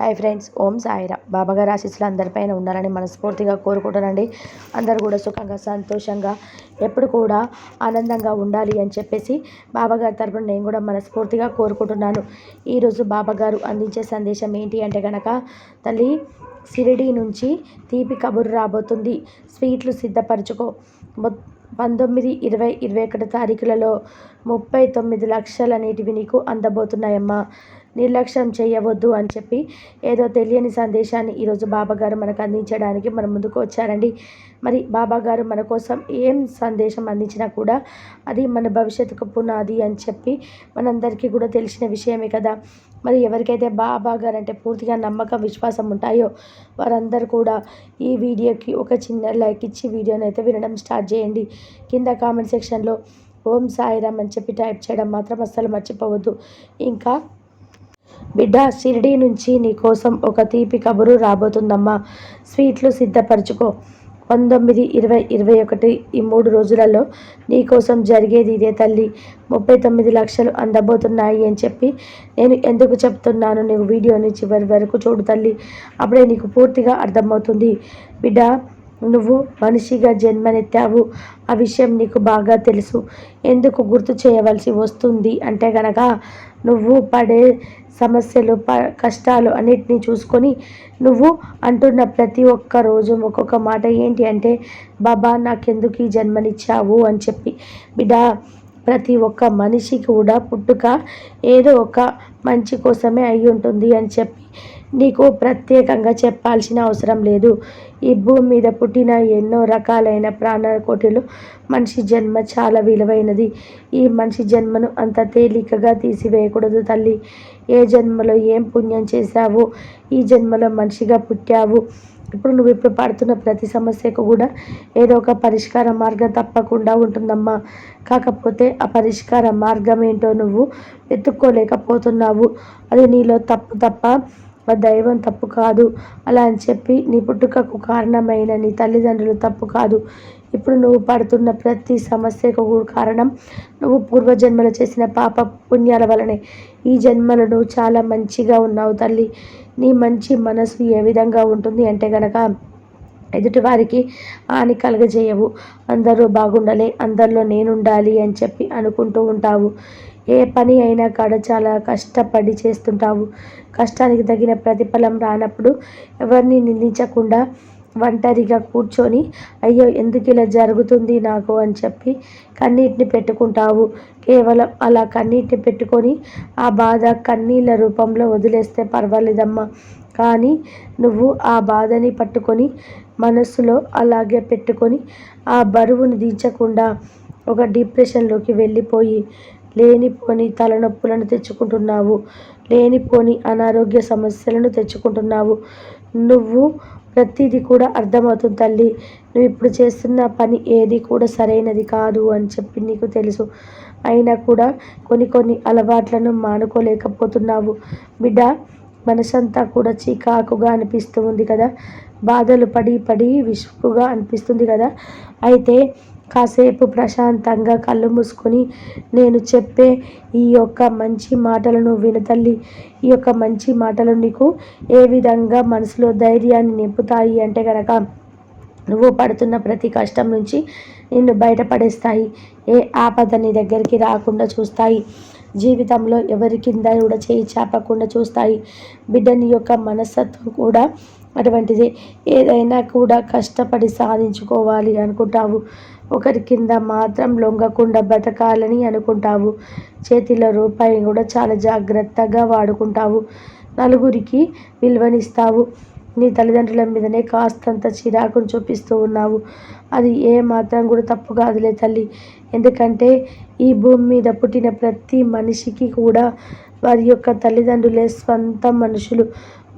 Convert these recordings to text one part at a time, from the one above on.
Hi friends ఓం సాయిరా బాబాగారి ఆశీస్సులు అందరిపైన ఉండాలని మనస్ఫూర్తిగా కోరుకుంటానండి అందరు కూడా సుఖంగా సంతోషంగా ఎప్పుడు కూడా ఆనందంగా ఉండాలి అని చెప్పేసి బాబాగారి తరపున నేను కూడా మనస్ఫూర్తిగా కోరుకుంటున్నాను. ఈరోజు బాబాగారు అందించే సందేశం ఏంటి అంటే కనుక తల్లి సిరిడి నుంచి తీపి కబురు రాబోతుంది. స్వీట్లు సిద్ధపరచుకో. పంతొమ్మిది ఇరవై ఇరవై ఒకటి తారీఖులలో ముప్పై తొమ్మిది లక్షల నీటివి నీకు అందబోతున్నాయమ్మా. నిర్లక్ష్యం చేయవద్దు అని చెప్పి ఏదో తెలియని సందేశాన్ని ఈరోజు బాబాగారు మనకు అందించడానికి మన ముందుకు వచ్చారండి. మరి బాబాగారు మన కోసం ఏం సందేశం అందించినా కూడా అది మన భవిష్యత్తుకు పునాది అని చెప్పి మనందరికీ కూడా తెలిసిన విషయమే కదా. మరి ఎవరికైతే బాబా గారు అంటే పూర్తిగా నమ్మకం విశ్వాసం ఉంటాయో వారందరూ కూడా ఈ వీడియోకి ఒక చిన్న లైక్ ఇచ్చి వీడియోని అయితే వినడం స్టార్ట్ చేయండి. కింద కామెంట్ సెక్షన్లో ఓం సాయిరామ్ అని చెప్పి టైప్ చేయడం మాత్రం అస్సలు మర్చిపోవద్దు. ఇంకా బిడ్డ షిరిడి నుంచి నీకోసం ఒక తీపి కబురు రాబోతుందమ్మా. స్వీట్లు సిద్ధపరచుకో. పంతొమ్మిది ఇరవై ఇరవై ఒకటి ఈ మూడు రోజులలో నీకోసం జరిగేది ఇదే తల్లి. ముప్పై తొమ్మిది లక్షలు అందబోతున్నాయి అని చెప్పి నేను ఎందుకు చెప్తున్నాను నీకు వీడియోని చివరి వరకు చూడు తల్లి. అప్పుడే నీకు పూర్తిగా అర్థమవుతుంది. బిడ్డ నువ్వు మనిషిగా జన్మనెత్తావు. ఆ విషయం నీకు బాగా తెలుసు. ఎందుకు గుర్తు చేయవలసి వస్తుంది అంటే గనక నువ్వు పడే సమస్యలు ప కష్టాలు అన్నిటినీ చూసుకొని నువ్వు అంటున్న ప్రతి ఒక్క రోజు ఒక్కొక్క మాట ఏంటి అంటే బాబా నాకెందుకు ఈ జన్మనిచ్చావు? అని చెప్పి. బిడ్డ ప్రతి ఒక్క మనిషి కూడా పుట్టుక ఏదో ఒక మంచి కోసమే అయి ఉంటుంది అని చెప్పి. నీకు ప్రత్యేకంగా చెప్పాల్సిన అవసరం లేదు. ఈ భూమి మీద పుట్టిన ఎన్నో రకాలైన ప్రాణకోటిలు మనిషి జన్మ చాలా విలువైనది. ఈ మనిషి జన్మను అంత తేలికగా తీసివేయకూడదు తల్లి. ఏ జన్మలో ఏం పుణ్యం చేశావు? ఈ జన్మలో మనిషిగా పుట్టావు. ఇప్పుడు నువ్వు ఇప్పుడు పడుతున్న ప్రతి సమస్యకు కూడా ఏదో ఒక పరిష్కార మార్గం తప్పకుండా ఉంటుందమ్మా. కాకపోతే ఆ పరిష్కార మార్గం ఏంటో నువ్వు వెతుక్కోలేకపోతున్నావు. అది నీలో తప్పు తప్ప మా దైవం తప్పు కాదు. అలా అని చెప్పి నీ పుట్టుకకు కారణమైన నీ తల్లిదండ్రులు తప్పు కాదు. ఇప్పుడు నువ్వు పడుతున్న ప్రతి సమస్యకు కారణం నువ్వు పూర్వజన్మలు చేసిన పాప పుణ్యాల వలనే. ఈ జన్మలో నువ్వు చాలా మంచిగా ఉన్నావు తల్లి. నీ మంచి మనసు ఏ విధంగా ఉంటుంది అంటే గనక ఎదుటివారికి హాని కలగజేయవు. అందరూ బాగుండాలి. అందరిలో నేనుండాలి అని చెప్పి అనుకుంటూ ఉంటావు. ఏ పని అయినా కూడా చాలా కష్టపడి చేస్తుంటావు. కష్టానికి తగిన ప్రతిఫలం రానప్పుడు ఎవరిని నిందించకుండా ఒంటరిగా కూర్చొని అయ్యో ఎందుకు ఇలా జరుగుతుంది నాకు? అని చెప్పి కన్నీటిని పెట్టుకుంటావు. కేవలం అలా కన్నీటిని పెట్టుకొని ఆ బాధ కన్నీళ్ళ రూపంలో వదిలేస్తే పర్వాలేదమ్మా. కానీ నువ్వు ఆ బాధని పట్టుకొని మనస్సులో అలాగే పెట్టుకొని ఆ బరువును దించకుండా ఒక డిప్రెషన్లోకి వెళ్ళిపోయి లేనిపోని తలనొప్పులను తెచ్చుకుంటున్నావు లేనిపోని అనారోగ్య సమస్యలను తెచ్చుకుంటున్నావు. నువ్వు ప్రతిదీ కూడా అర్థమవుతుంది తల్లి. నువ్వు ఇప్పుడు చేస్తున్న పని ఏది కూడా సరైనది కాదు అని చెప్పి నీకు తెలుసు. అయినా కూడా కొన్ని కొన్ని అలవాట్లను మానుకోలేకపోతున్నావు. బిడ్డ మనసంతా కూడా చీకాకుగా అనిపిస్తుంది కదా. బాధలు పడి పడి విసుగుగా అనిపిస్తుంది కదా. అయితే కాసేపు ప్రశాంతంగా కళ్ళు మూసుకొని నేను చెప్పే ఈ యొక్క మంచి మాటలను వినతల్లి ఈ యొక్క మంచి మాటలు నీకు ఏ విధంగా మనసులో ధైర్యాన్ని నింపుతాయి అంటే కనుక నువ్వు పడుతున్న ప్రతి కష్టం నుంచి నిన్ను బయటపడేస్తాయి. ఏ ఆపద నీ దగ్గరికి రాకుండా చూస్తాయి. జీవితంలో ఎవరి కింద కూడా చేయి చాపకుండా చూస్తాయి. బిడ్డని యొక్క మనస్తత్వం కూడా అటువంటిది. ఏదైనా కూడా కష్టపడి సాధించుకోవాలి అనుకుంటావు. ఒకరి కింద మాత్రం లొంగకుండా బతకాలని అనుకుంటావు. చేతిలో రూపాయి కూడా చాలా జాగ్రత్తగా వాడుకుంటావు. నలుగురికి విలువనిస్తావు. నీ తల్లిదండ్రుల మీదనే కాస్తంత చిరాకును చూపిస్తూ ఉన్నావు. అది ఏ మాత్రం కూడా తప్పు కాదులే తల్లి. ఎందుకంటే ఈ భూమి మీద పుట్టిన ప్రతి మనిషికి కూడా వారి యొక్క తల్లిదండ్రులే స్వంత మనుషులు.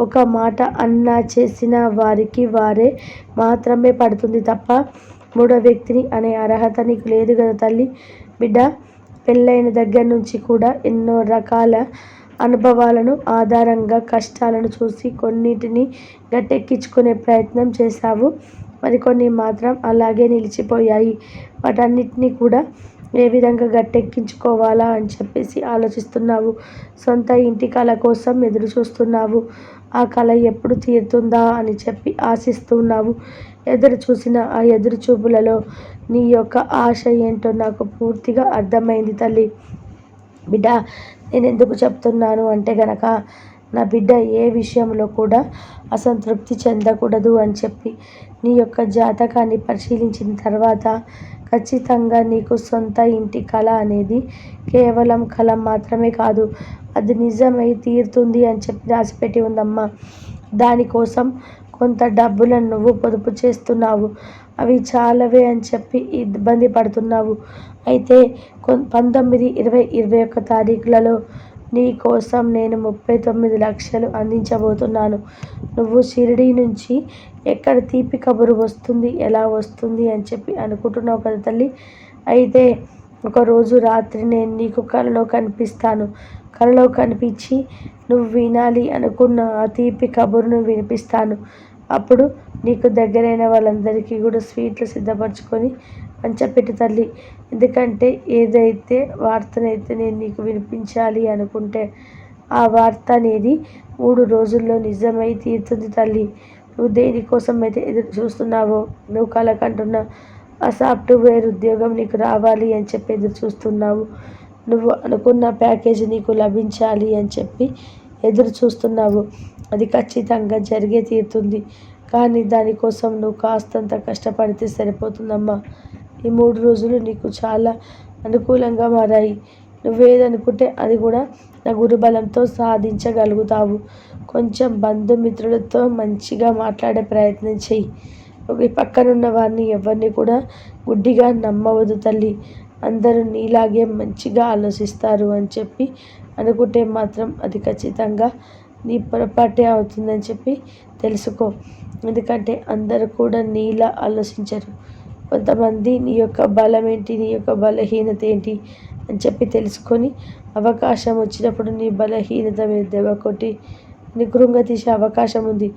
ఒక మాట అన్నా చేసిన వారికి వారే మాత్రమే పడుతుంది తప్ప మూడో వ్యక్తిని అనే అర్హత నీకు లేదు కదా తల్లి. బిడ్డ పెళ్ళైన దగ్గర నుంచి కూడా ఎన్నో రకాల అనుభవాలను ఆధారంగా కష్టాలను చూసి కొన్నిటిని గట్టెక్కించుకునే ప్రయత్నం చేశావు. మరికొన్ని మాత్రం అలాగే నిలిచిపోయాయి. వాటన్నిటినీ కూడా ఏ విధంగా గట్టెక్కించుకోవాలా అని చెప్పేసి ఆలోచిస్తున్నావు. సొంత ఇంటి కళ కోసం ఎదురు చూస్తున్నావు ఆ కళ ఎప్పుడు తీరుతుందా అని చెప్పి ఆశిస్తున్నావు. ఎదురు చూసిన ఆ ఎదురు చూపులలో నీ యొక్క ఆశ ఏంటో నాకు పూర్తిగా అర్థమైంది తల్లి. బిడ్డ నేను ఎందుకు చెప్తున్నాను? అంటే గనక నా బిడ్డ ఏ విషయంలో కూడా అసంతృప్తి చెందకూడదు అని చెప్పి నీ యొక్క జాతకాన్ని పరిశీలించిన తర్వాత ఖచ్చితంగా నీకు సొంత ఇంటి కళ అనేది కేవలం కళ మాత్రమే కాదు అది నిజమై తీరుతుంది అని చెప్పి రాసిపెట్టి ఉందమ్మా. దానికోసం కొంత డబ్బులను నువ్వు పొదుపు చేస్తున్నావు. అవి చాలవే అని చెప్పి ఇబ్బంది పడుతున్నావు. అయితే కొన్ పంతొమ్మిది ఇరవై ఇరవై ఒక్క తారీఖులలో నీ కోసం నేను ముప్పై తొమ్మిది లక్షలు అందించబోతున్నాను. నువ్వు షిరిడీ నుంచి ఎక్కడ తీపి కబురు వస్తుంది ఎలా వస్తుంది అని చెప్పి అనుకుంటున్నావు కదా తల్లి? అయితే ఒకరోజు రాత్రి నేను నీకు కలలో కనిపిస్తాను. కలలో కనిపించి నువ్వు వినాలి అనుకున్న ఆ తీపి కబురును వినిపిస్తాను. అప్పుడు నీకు దగ్గరైన వాళ్ళందరికీ కూడా స్వీట్లు సిద్ధపరచుకొని పంచపెట్టు తల్లి. ఎందుకంటే ఏదైతే వార్తనైతే నేను నీకు వినిపించాలి అనుకుంటే ఆ వార్త అనేది మూడు రోజుల్లో నిజమై తీరుతుంది తల్లి. నువ్వు దేనికోసం అయితే ఎదురు చూస్తున్నావో నువ్వు కలకంటున్న ఆ సాఫ్ట్వేర్ ఉద్యోగం నీకు రావాలి అని చెప్పి ఎదురు చూస్తున్నావు. నువ్వు అనుకున్న ప్యాకేజీ నీకు లభించాలి అని చెప్పి ఎదురు చూస్తున్నావు. అది ఖచ్చితంగా జరిగే తీరుతుంది. కానీ దానికోసం నువ్వు కాస్తంత కష్టపడితే సరిపోతుందమ్మా. ఈ మూడు రోజులు నీకు చాలా అనుకూలంగా మారాయి. నువ్వేదనుకుంటే అది కూడా నా గురుబలంతో సాధించగలుగుతావు. కొంచెం బంధుమిత్రులతో మంచిగా మాట్లాడే ప్రయత్నం చెయ్యి. ఈ పక్కనున్న వారిని ఎవరిని కూడా గుడ్డిగా నమ్మవద్దు తల్లి. అందరూ నీలాగే మంచిగా ఆలోచిస్తారు అని చెప్పి అనుకుంటే మాత్రం అది ఖచ్చితంగా నీ పొరపాటే అవుతుందని చెప్పి తెలుసుకో. ఎందుకంటే అందరూ కూడా నీలా ఆలోచించరు. కొంతమంది నీ యొక్క బలం ఏంటి? నీ యొక్క బలహీనత ఏంటి? అని చెప్పి తెలుసుకొని అవకాశం వచ్చినప్పుడు నీ బలహీనత మీద దెబ్బ కొట్టి నీ తీసే అవకాశం ఉంది.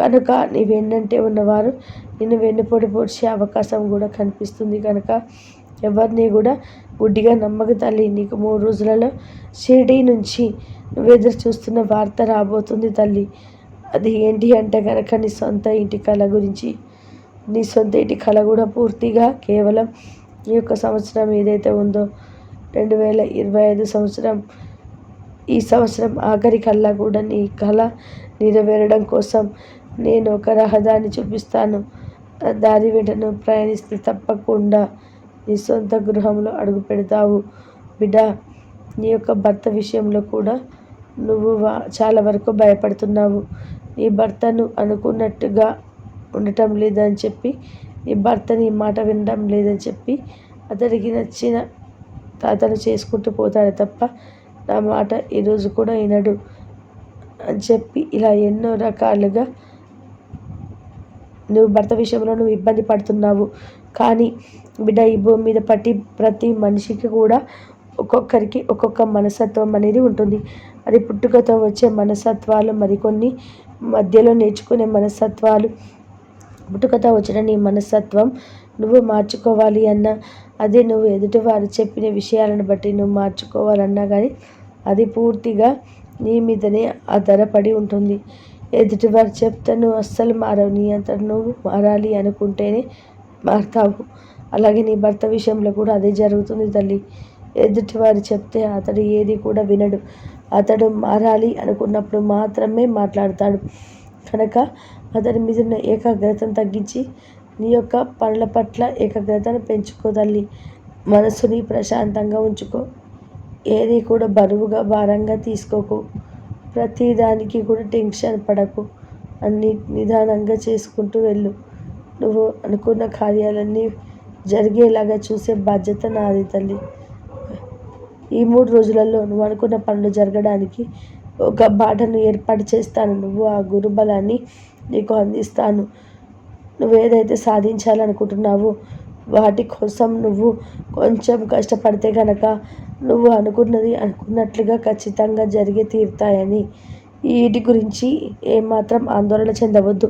కనుక నీ వెన్నంటే ఉన్నవారు నిన్ను వెన్నుపోటు పొడిచే అవకాశం కూడా కనిపిస్తుంది. కనుక ఎవరిని కూడా గుడ్డిగా నమ్మక తల్లి. నీకు మూడు రోజులలో షిరిడి నుంచి నువ్వు ఎదురు చూస్తున్న వార్త రాబోతుంది తల్లి. అది ఏంటి అంటే కనుక నీ సొంత ఇంటి కళ గురించి నీ సొంత ఇంటి కళ కూడా పూర్తిగా కేవలం ఈ యొక్క సంవత్సరం ఏదైతే ఉందో రెండు వేల ఇరవై ఐదు సంవత్సరం ఈ సంవత్సరం ఆఖరి కల్లా కూడా నీ కళ నెరవేరడం కోసం నేను ఒక రహదారిని చూపిస్తాను. దారి వెంటను ప్రయాణిస్తే తప్పకుండా నీ సొంత గృహంలో అడుగు పెడతావు. బిడ్డ నీ యొక్క భర్త విషయంలో కూడా నువ్వు చాలా వరకు భయపడుతున్నావు. నీ భర్తను అనుకున్నట్టుగా ఉండటం లేదని చెప్పి నీ భర్తని మాట వినడం లేదని చెప్పి అతడికి నచ్చిన అతను చేసుకుంటూ పోతాడు తప్ప నా మాట ఈరోజు కూడా వినడు అని చెప్పి ఇలా ఎన్నో రకాలుగా నువ్వు భర్త విషయంలో నువ్వు ఇబ్బంది పడుతున్నావు. కానీ బిడ్డ ఈ భూమి మీద పట్టి ప్రతి మనిషికి కూడా ఒక్కొక్కరికి ఒక్కొక్క మనసత్వం అనేది ఉంటుంది. అది పుట్టుకతో వచ్చే మనసత్వాలు మరికొన్ని మధ్యలో నేర్చుకునే మనస్తత్వాలు పుట్టుకతో వచ్చిన నీ మనస్తత్వం నువ్వు మార్చుకోవాలి అన్న. అదే నువ్వు ఎదుటివారు చెప్పిన విషయాలను బట్టి నువ్వు మార్చుకోవాలన్నా కానీ అది పూర్తిగా నీ మీదనే ఆధారపడి ఉంటుంది. ఎదుటివారు చెప్తే నువ్వు అస్సలు మారవు. నీ అంత నువ్వు మారాలి అనుకుంటేనే మారుతావు. అలాగే నీ భర్త విషయంలో కూడా అదే జరుగుతుంది తల్లి. ఎదుటివారు చెప్తే అతడు ఏది కూడా వినడు. అతడు మారాలి అనుకున్నప్పుడు మాత్రమే మాట్లాడతాడు. కనుక అతని మీద ఉన్న ఏకాగ్రతను తగ్గించి నీ యొక్క పనుల పట్ల ఏకాగ్రతను పెంచుకో తల్లి. మనసుని ప్రశాంతంగా ఉంచుకో. ఏది కూడా బరువుగా భారంగా తీసుకోకు. ప్రతిదానికి కూడా టెన్షన్ పడకు. అన్ని నిదానంగా చేసుకుంటూ వెళ్ళు. నువ్వు అనుకున్న కార్యాలన్నీ జరిగేలాగా చూసే బాధ్యత నాది తల్లి. ఈ మూడు రోజులలో నువ్వు అనుకున్న పనులు జరగడానికి ఒక బాటను ఏర్పాటు చేస్తాను. నువ్వు ఆ గురుబలాన్ని నీకు అందిస్తాను. నువ్వు ఏదైతే సాధించాలనుకుంటున్నావో వాటి కోసం నువ్వు కొంచెం కష్టపడితే కనుక నువ్వు అనుకున్నది అనుకున్నట్లుగా ఖచ్చితంగా జరిగి తీరుతాయని. వీటి గురించి ఏమాత్రం ఆందోళన చెందవద్దు.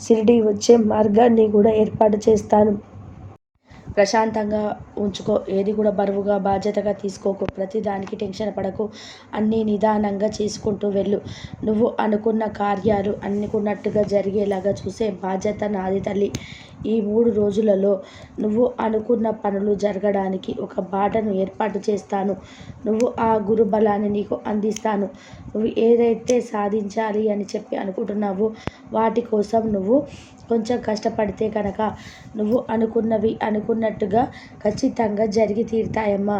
షిరిడి వచ్చే మార్గాన్ని కూడా ఏర్పాటు చేస్తాను. ప్రశాంతంగా ఉంచుకో ఏది కూడా బరువుగా బాధ్యతగా తీసుకోకు. ప్రతి దానికి టెన్షన్ పడకు. అన్నీ నిదానంగా చేసుకుంటూ వెళ్ళు. నువ్వు అనుకున్న కార్యాలు అనుకున్నట్టుగా జరిగేలాగా చూసే బాధ్యత నాది తల్లి. ఈ మూడు రోజులలో నువ్వు అనుకున్న పనులు జరగడానికి ఒక బాటను ఏర్పాటు చేస్తాను. నువ్వు ఆ గురు బలాన్ని నీకు అందిస్తాను. నువ్వు ఏదైతే సాధించాలి అని చెప్పి అనుకుంటున్నావో వాటి కోసం నువ్వు కొంచెం కష్టపడితే కనుక నువ్వు అనుకున్నవి అనుకున్నట్టుగా ఖచ్చితంగా జరిగి తీరుతాయమ్మా.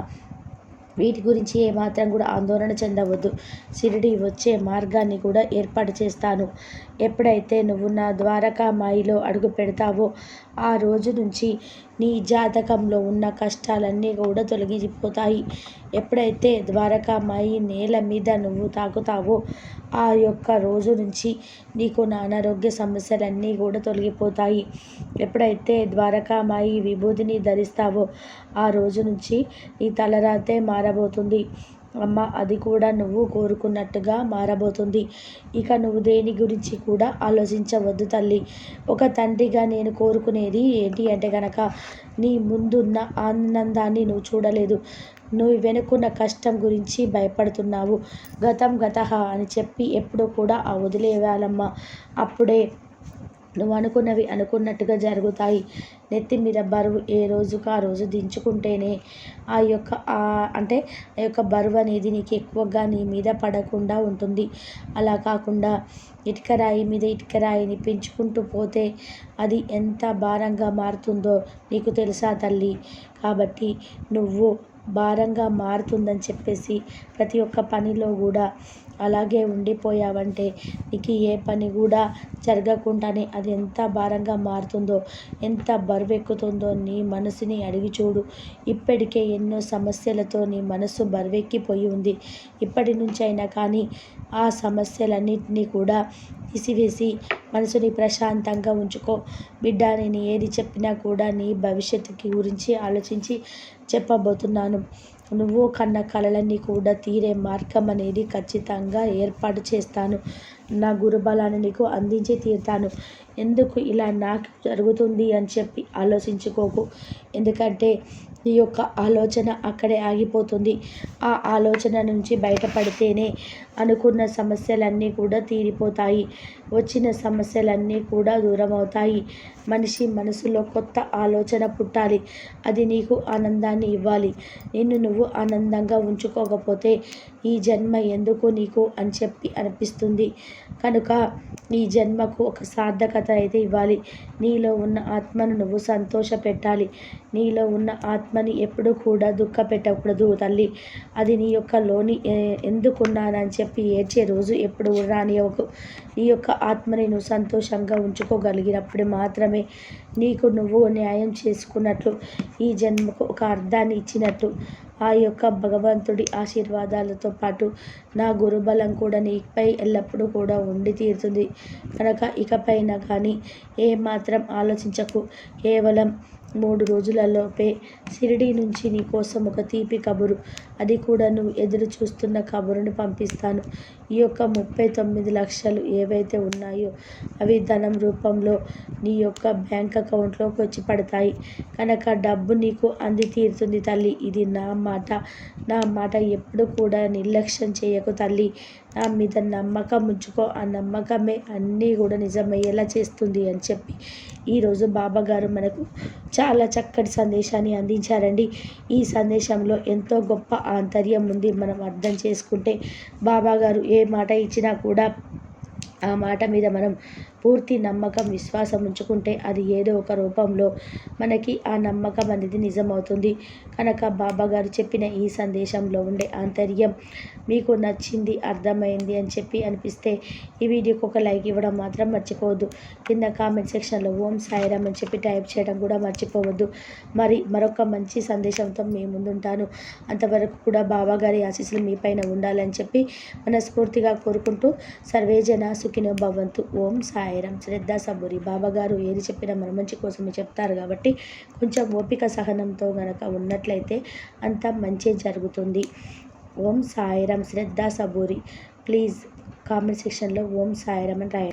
వీటి గురించి ఏమాత్రం కూడా ఆందోళన చెందవద్దు. షిరిడి వచ్చే మార్గాన్ని కూడా ఏర్పాటు చేస్తాను. ఎప్పుడైతే నువ్వు నా ద్వారకామాయిలో అడుగు పెడతావో ఆ రోజు నుంచి నీ జాతకంలో ఉన్న కష్టాలన్నీ కూడా తొలగిపోతాయి. ఎప్పుడైతే ద్వారకామాయి నేల మీద నువ్వు తాకుతావో ఆ యొక్క రోజు నుంచి నీకు నా అనారోగ్య సమస్యలన్నీ కూడా తొలగిపోతాయి. ఎప్పుడైతే ద్వారకామాయి విభూతిని ధరిస్తావో ఆ రోజు నుంచి నీ తలరాతే మారబోతుంది. అమ్మ అది కూడా నువ్వు కోరుకున్నట్టుగా మారబోతుంది. ఇక నువ్వు దేని గురించి కూడా ఆలోచించవద్దు తల్లి. ఒక తండ్రిగా నేను కోరుకునేది ఏంటి అంటే కనుక నీ ముందున్న ఆనందాన్ని నువ్వు చూడలేదు. నువ్వు వెనుకున్న కష్టం గురించి భయపడుతున్నావు. గతం గత అని చెప్పి ఎప్పుడూ కూడా ఆ వదిలేయాలమ్మా. అప్పుడే నువ్వు అనుకున్నవి అనుకున్నట్టుగా జరుగుతాయి. నెత్తి మీద బరువు ఏ రోజుకు ఆ రోజు దించుకుంటేనే ఆ యొక్క అంటే ఆ యొక్క బరువు అనేది నీకు ఎక్కువగా నీ మీద పడకుండా ఉంటుంది. అలా కాకుండా ఇటుక రాయి మీద ఇటుక రాయిని పెంచుకుంటూ పోతే అది ఎంత భారంగా మారుతుందో నీకు తెలుసా తల్లి? కాబట్టి నువ్వు భారంగా మారుతుందని చెప్పేసి ప్రతి ఒక్క పనిలో కూడా అలాగే ఉండిపోయావంటే నీకు ఏ పని కూడా జరగకుండానే అది ఎంత భారంగా మారుతుందో ఎంత బరువెక్కుతుందో నీ మనసుని అడిగి చూడు. ఇప్పటికే ఎన్నో సమస్యలతో నీ మనసు బరువెక్కిపోయి ఉంది. ఇప్పటి నుంచి అయినా కానీ ఆ సమస్యలన్నింటినీ కూడా తీసివేసి మనసుని ప్రశాంతంగా ఉంచుకో. బిడ్డ నేను ఏది చెప్పినా కూడా నీ భవిష్యత్తుకి గురించి ఆలోచించి చెప్పబోతున్నాను. నువ్వు కన్న కళలన్నీ కూడా తీరే మార్గం అనేది ఖచ్చితంగా ఏర్పాటు చేస్తాను. నా గురుబలాన్ని నీకు అందించి తీరుతాను. ఎందుకు ఇలా నాకు జరుగుతుంది అని చెప్పి ఆలోచించుకోకు. ఎందుకంటే నీ యొక్క ఆలోచన అక్కడే ఆగిపోతుంది. ఆ ఆలోచన నుంచి బయటపడితేనే అనుకున్న సమస్యలన్నీ కూడా తీరిపోతాయి. వచ్చిన సమస్యలన్నీ కూడా దూరం అవుతాయి మనిషి మనసులో కొత్త ఆలోచన పుట్టాలి. అది నీకు ఆనందాన్ని ఇవ్వాలి. నిన్ను నువ్వు ఆనందంగా ఉంచుకోకపోతే ఈ జన్మ ఎందుకు నీకు అని చెప్పి అనిపిస్తుంది. కనుక ఈ జన్మకు ఒక సార్థకత అయితే ఇవ్వాలి. నీలో ఉన్న ఆత్మను నువ్వు సంతోష పెట్టాలి. నీలో ఉన్న ఆత్మని ఎప్పుడు కూడా దుఃఖ పెట్టకూడదు తల్లి. అది నీ యొక్క లోని ఎందుకున్నానని చెప్పి చెప్పి ఏడ్చే రోజు ఎప్పుడు రాని ఒక నీ యొక్క ఆత్మని నువ్వు సంతోషంగా ఉంచుకోగలిగినప్పుడు మాత్రమే నీకు నువ్వు న్యాయం చేసుకున్నట్లు ఈ జన్మకు ఒక అర్థాన్ని ఇచ్చినట్టు ఆ యొక్క భగవంతుడి ఆశీర్వాదాలతో పాటు నా గురుబలం కూడా నీపై ఎల్లప్పుడూ కూడా ఉండి తీరుతుంది. కనుక ఇకపైన కానీ ఏమాత్రం ఆలోచించకు. కేవలం మూడు రోజులలోపే షిరిడి నుంచి నీ కోసం ఒక తీపి కబురు. అది కూడా నువ్వు ఎదురు చూస్తున్న కబురును పంపిస్తాను. ఈ యొక్క ముప్పై తొమ్మిది లక్షలు ఏవైతే ఉన్నాయో అవి ధనం రూపంలో నీ యొక్క బ్యాంక్ అకౌంట్లోకి వచ్చి పడతాయి. కనుక డబ్బు నీకు అంది తీరుతుంది తల్లి. ఇది నా మాట. నా మాట ఎప్పుడు కూడా నిర్లక్ష్యం చేయకు తల్లి. నా మీద నమ్మకం ఉంచుకో. ఆ నమ్మకమే అన్నీ కూడా నిజమయ్యేలా చేస్తుంది అని చెప్పి ఈరోజు బాబాగారు మనకు చాలా చక్కటి సందేశాన్ని అందించారండి. ఈ సందేశంలో ఎంతో గొప్ప ఆంతర్యం ఉంది మనం అర్థం చేసుకుంటే. బాబాగారు ఏ మాట ఇచ్చినా కూడా ఆ మాట మీద మనం పూర్తి నమ్మకం విశ్వాసం ఉంచుకుంటే అది ఏదో ఒక రూపంలో మనకి ఆ నమ్మకం అనేది నిజమవుతుంది. కనుక బాబా గారు చెప్పిన ఈ సందేశంలో ఉండే ఆంతర్యం మీకు నచ్చింది అర్థమైంది అని చెప్పి అనిపిస్తే ఈ వీడియోకి ఒక లైక్ ఇవ్వడం మాత్రం మర్చిపోవద్దు. కింద కామెంట్ సెక్షన్లో ఓం సాయిరామ్ అని చెప్పి టైప్ చేయడం కూడా మర్చిపోవద్దు. మరి మరొక మంచి సందేశంతో మీ ముందుంటాను. అంతవరకు కూడా బాబా గారి ఆశీస్సులు మీ పైన ఉండాలని చెప్పి మనస్ఫూర్తిగా కోరుకుంటూ సర్వేజన సుఖినో భవంతు. ఓం సాయి సాయిరాం శ్రద్ధ సబూరి. బాబాగారు ఏది చెప్పినా మన మంచి కోసమే చెప్తారు కాబట్టి కొంచెం ఓపిక సహనంతో గనక ఉన్నట్లయితే అంత మంచి జరుగుతుంది. ఓం సాయిరాం శ్రద్ధ సబూరి. ప్లీజ్ కామెంట్ సెక్షన్లో ఓం సాయిరామ్ అని రాయండి.